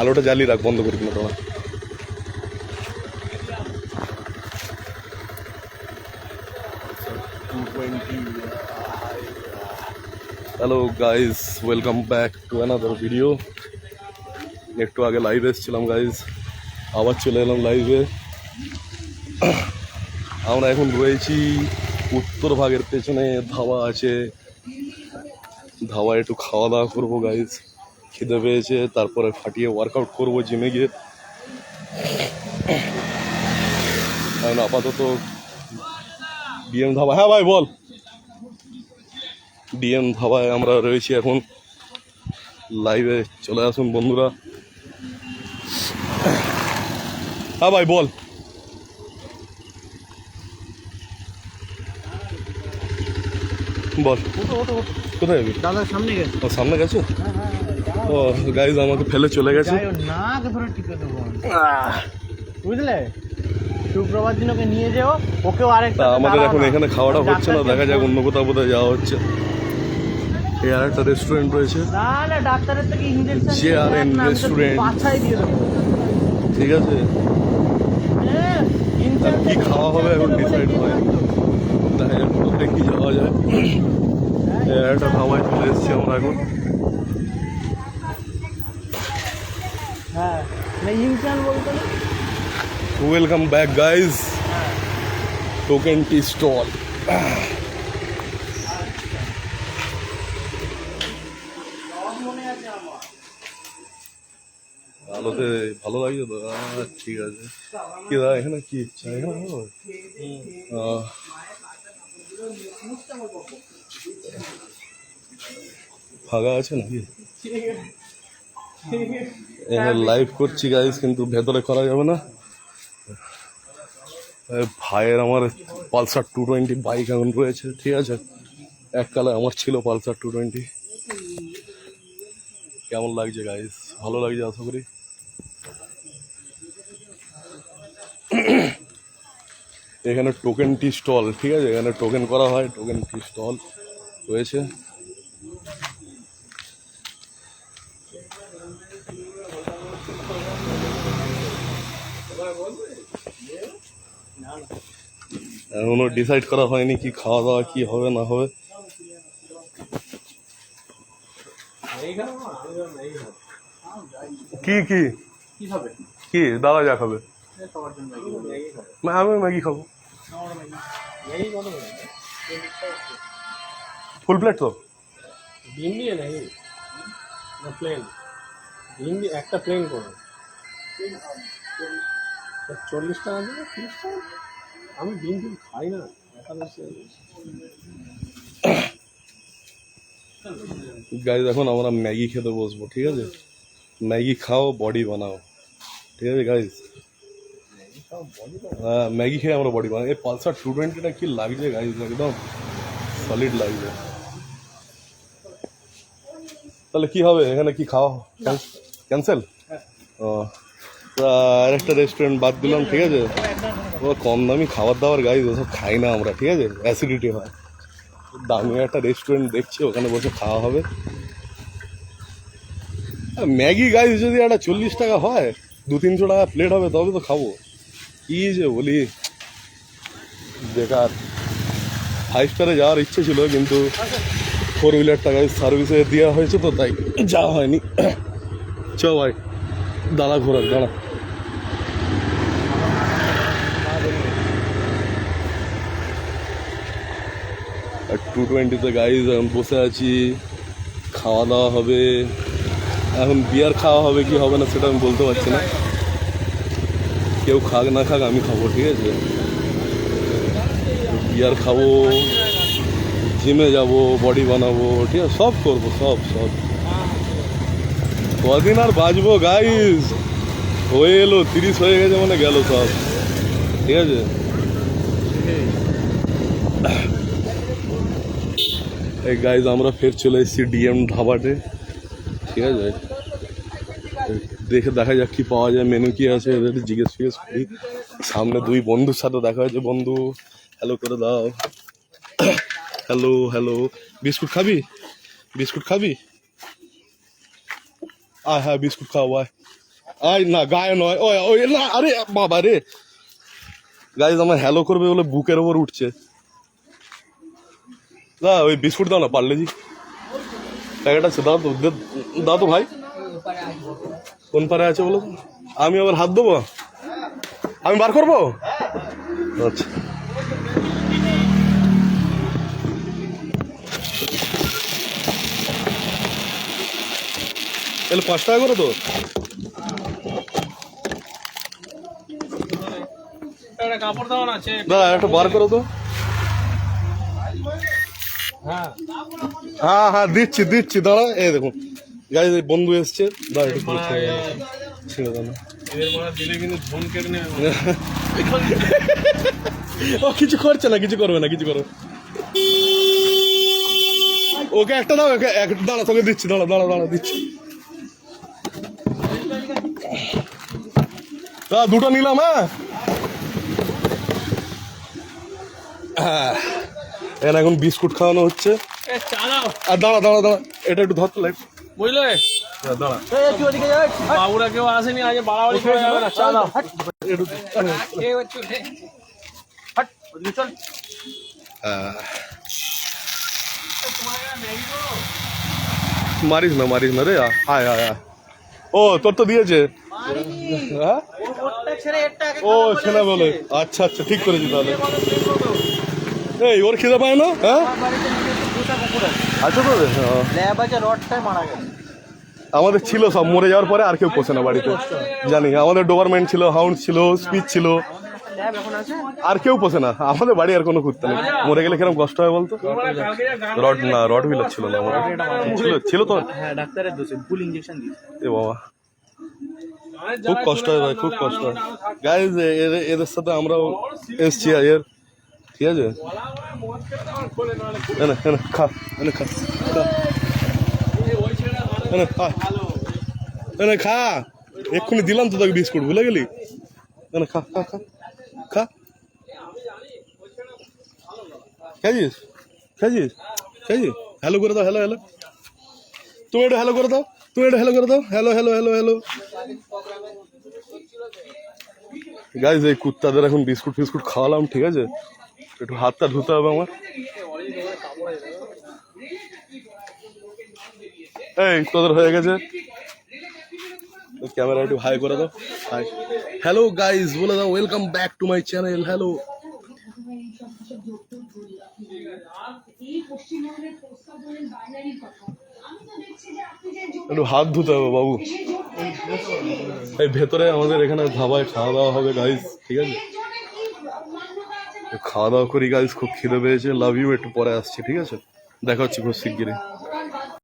আলোটা জ্বালিয়ে রাখ, বন্ধ করি না তোমার hello guys welcome back to another video একটু আগে লাইভে এসেছিলাম গাইজ আবার চলে এলাম লাইভে আমরা এখন রয়েছি উত্তর ভাগের পেছনে, ধাবা আছে। ধাবা একটু খাওয়া দাওয়া করব গাইজ খিদে পেয়েছে তারপরে ফাটিয়ে ওয়ার্কআউট করব জিমে গিয়ে। এখন আপাতত ডিএম ধাবা হ্যাঁ ভাই বল। ডিএম ধাবায় আমরা রয়েছি এখন। লাইভে চলে আসুন বন্ধুরা। হ্যাঁ ভাই বল। বল। কোথায় যাবি? দাদার সামনে গেছে। ও সামনে গেছে? ও গাইজ আমাকে ফেলে চলে গেছে। নাক ধরে টিপে দেবো বুঝলে? শুক্রবার দিন ওকে নিয়ে যাও ওকেও আরেকটা আমাদের এখন এখানে খাওয়াটা হচ্ছে না দেখা যাক অন্য কোথাও বোধহয় যাওয়া হচ্ছে। এই আর একটা রেস্টুরেন্ট রয়েছে। না না ডাক্তারের থেকে ইঞ্জেকশন JRN restaurant। বাছাই দিয়ে দেবো। ঠিক আছে। হ্যাঁ, আর কি খাওয়া হবে এখন ডিসাইড হয়। দেখা যাক কোথায় কি যাওয়া যায়? আর একটা ধাবায় চলে এসেছি আমরা এখন হ্যাঁ না ইনচান বলতে না welcome back guys token tea stall আলোতে ভালো লাগছে তো? ঠিক আছে। কি দাদা এখানে কি? চা এখানে ভালো ফাঁকা আছে নাকি? লাইভ করছি গাইজ কিন্তু ভেতরে করা যাবে না। ভাইয়ের আমার পালসার টু টোয়েন্টি বাইক এখন রয়েছে, ঠিক আছে? এককালে আমার ছিল পালসার টু টোয়েন্টি কেমন লাগছে গাইজ ভালো লাগছে, আশা করি? এখানে টোকেন টি স্টল ঠিক আছে? এখানে টোকেন করা হয় টোকেন টি স্টল রয়েছে। এখনও ডিসাইড করা হয়নি কি খাওয়া দাওয়া কি হবে না হবে। কি কি? কি? দাদা যা খাবে। না আমি ম্যাগি খাব। ফুল প্লেট তো? ডিম দিয়ে নাকি? প্লেন ডিম একটা প্লেন করো। চল্লিশ টাকা দেবে তিরিশ টাকা আমি ডিম ডিম খাই না গাইজ এখন আমরা ম্যাগি খেতে বসবো ঠিক আছে? ম্যাগি খাও বডি বানাও ঠিক আছে গাইজ? হ্যাঁ ম্যাগি খেয়ে আমরা বডি বানাই। এই পালসার টু টোয়েন্টিটা কি লাগছে গাইজ একদম? সলিড লাগছে। তাহলে কি হবে? এখানে কি খাওয়া? ক্যান্সেল ও। তা আরেকটা রেস্টুরেন্ট বাদ দিলাম, ঠিক আছে? ও কম দামি খাবার দাবার গাড়ি ওসব খাই না আমরা, ঠিক আছে? অ্যাসিডিটি হয়। দামি একটা রেস্টুরেন্ট দেখছি, ওখানে বসে খাওয়া হবে। ম্যাগি গাইজ যদি একটা চল্লিশ টাকা হয়, দু তিনশো টাকা প্লেট হবে, তবে তো খাব। কি যে বলি? বেকার। ফাইভ স্টারে যাওয়ার ইচ্ছে ছিল, কিন্তু ফোর হুইলার টাকায় সার্ভিসে দেওয়া হয়েছে তো, তাই যাওয়া হয়নি। চ ভাই। দাঁড়া ঘোরার দাঁড়া। টু টোয়েন্টিতে গাইজ এখন বসে আছি। খাওয়া দাওয়া হবে। এখন বিয়ার খাওয়া হবে কি হবে না সেটা আমি বলতে পারছি না। কেউ খাক না খাক আমি খাব, ঠিক আছে? বিয়ার খাব জিমে যাব বডি বানাবো, ঠিক আছে? সব করব, সব সব। কদিন আর বাঁচবো গাইজ হয়ে এলো, তিরিশ হয়ে গেছে মানে গেল সব। ঠিক আছে? এই গাইজ আমরা ফের চলে এসেছি ডিএম ধাবাতে। ঠিক আছে? দেখে দেখা যাক কি পাওয়া যায় মেনু কি আছে এদের জিজ্ঞেস ফিজ্ঞেস করি। সামনে দুই বন্ধুর সাথে দেখা হয়েছে, বন্ধু। হ্যালো করে দাও। হ্যালো হ্যালো বিস্কুট খাবি? বিস্কুট খাবি? আয় হ্যাঁ বিস্কুট খাও আয় না গায়ে নয় ওই ওই না আরে বাবা রে গাইজ আমার হ্যালো করবে বলে বুকের ওপর উঠছে। না, ওই বিস্কুট দাও না, পারলে জি। প্যাকেট আছে, দাও তো দাও তো ভাই। কোন পারে আছে বলো? আমি আবার হাত দেবো? আমি বার করব? আচ্ছা। তাহলে পাঁচ টাকা করে তো। একটা কাপড় দাও দাদা একটা বার করো তো। হ্যাঁ। হ্যাঁ হ্যাঁ দিচ্ছি দিচ্ছি দাঁড়া এই দেখুন গাড়ি বন্ধু এসছে দাঁড়া একটু নেবে। ও কিছু করছে না কিছু করবে না কিছু করবে ওকে একটা দাও দাঁড়া তোকে দিচ্ছি দাঁড়া দাঁড়া দাঁড়া দিচ্ছি। দাদা দুটো নিলাম হ্যাঁ? হ্যাঁ। এখানে এখন বিস্কুট খাওয়ানো হচ্ছে। আর দাঁড়া দাঁড়া দাঁড়া। এটা একটু ধরতে বুঝলে? বাবুরা কেউ আসেনি আজ বাড়াবাড়ি করা যাবে না চা দাও হ্যাঁ। মারিস না মারিস না রে আয় আয় আয়। ও তোর তো দিয়েছে। হ্যাঁ ও সেনা বলে। আচ্ছা আচ্ছা ঠিক করেছি তাহলে। এই ওর খিদে পায় না? হ্যাঁ? আচ্ছা তো মারা গেছে। আমাদের ছিল সব মরে যাওয়ার পরে আর কেউ পোষে না বাড়িতে। জানি আমাদের ডোবারম্যান ছিল হাউন্ড ছিল স্পিচ ছিল। আর কেউ পোষে না। আমাদের বাড়ি আর কোনো কুত্তা নেই। মরে গেলে কীরকম কষ্ট হয় বলতো? রড না রড হুইলার ছিল না আমাদের। ছিল ছিল তো। হ্যাঁ ডাক্তারের দোষে ভুল ইঞ্জেকশন দিয়েছে। এ বাবা। খুব কষ্ট হয় ভাই খুব কষ্ট হয়। গাইজ এদের সাথে আমরাও এসছি এর ঠিক আছে? এনে এনে খা এনে খা খা। এনে খা। এনে খা। এক্ষুনি দিলাম তো তোকে বিস্কুট ভুলে গেলি? এনে খা খা খা খা। খেয়েছিস? খেয়েছিস? খেয়েছিস? হ্যালো করে দাও হ্যালো হ্যালো তুমি একটু হ্যালো করে দাও। তুমি একটু হ্যালো করে দাও। Hello hello hello hello guys এই কুত্তাদের এখন বিস্কুট ফিস্কুট খাওয়ালাম, ঠিক আছে? একটু হাতটা ধুতে হবে আমার। এই, তোদের হয়ে গেছে। ক্যামেরা একটু হাই করে দাও। হাই হ্যালো গাইজ বলে দাও welcome back to my channel hello একটু হাত ধুতে হবে বাবু। এই ভেতরে আমাদের এখানে ধাবায় খাওয়া দাওয়া হবে গাইজ ঠিক আছে? খাওয়া দাওয়া করি গাইজ খুব খিদে পেয়েছে লাভ ইউ একটু পরে আসছে, ঠিক আছে? দেখা হচ্ছে খুব শিগগিরই।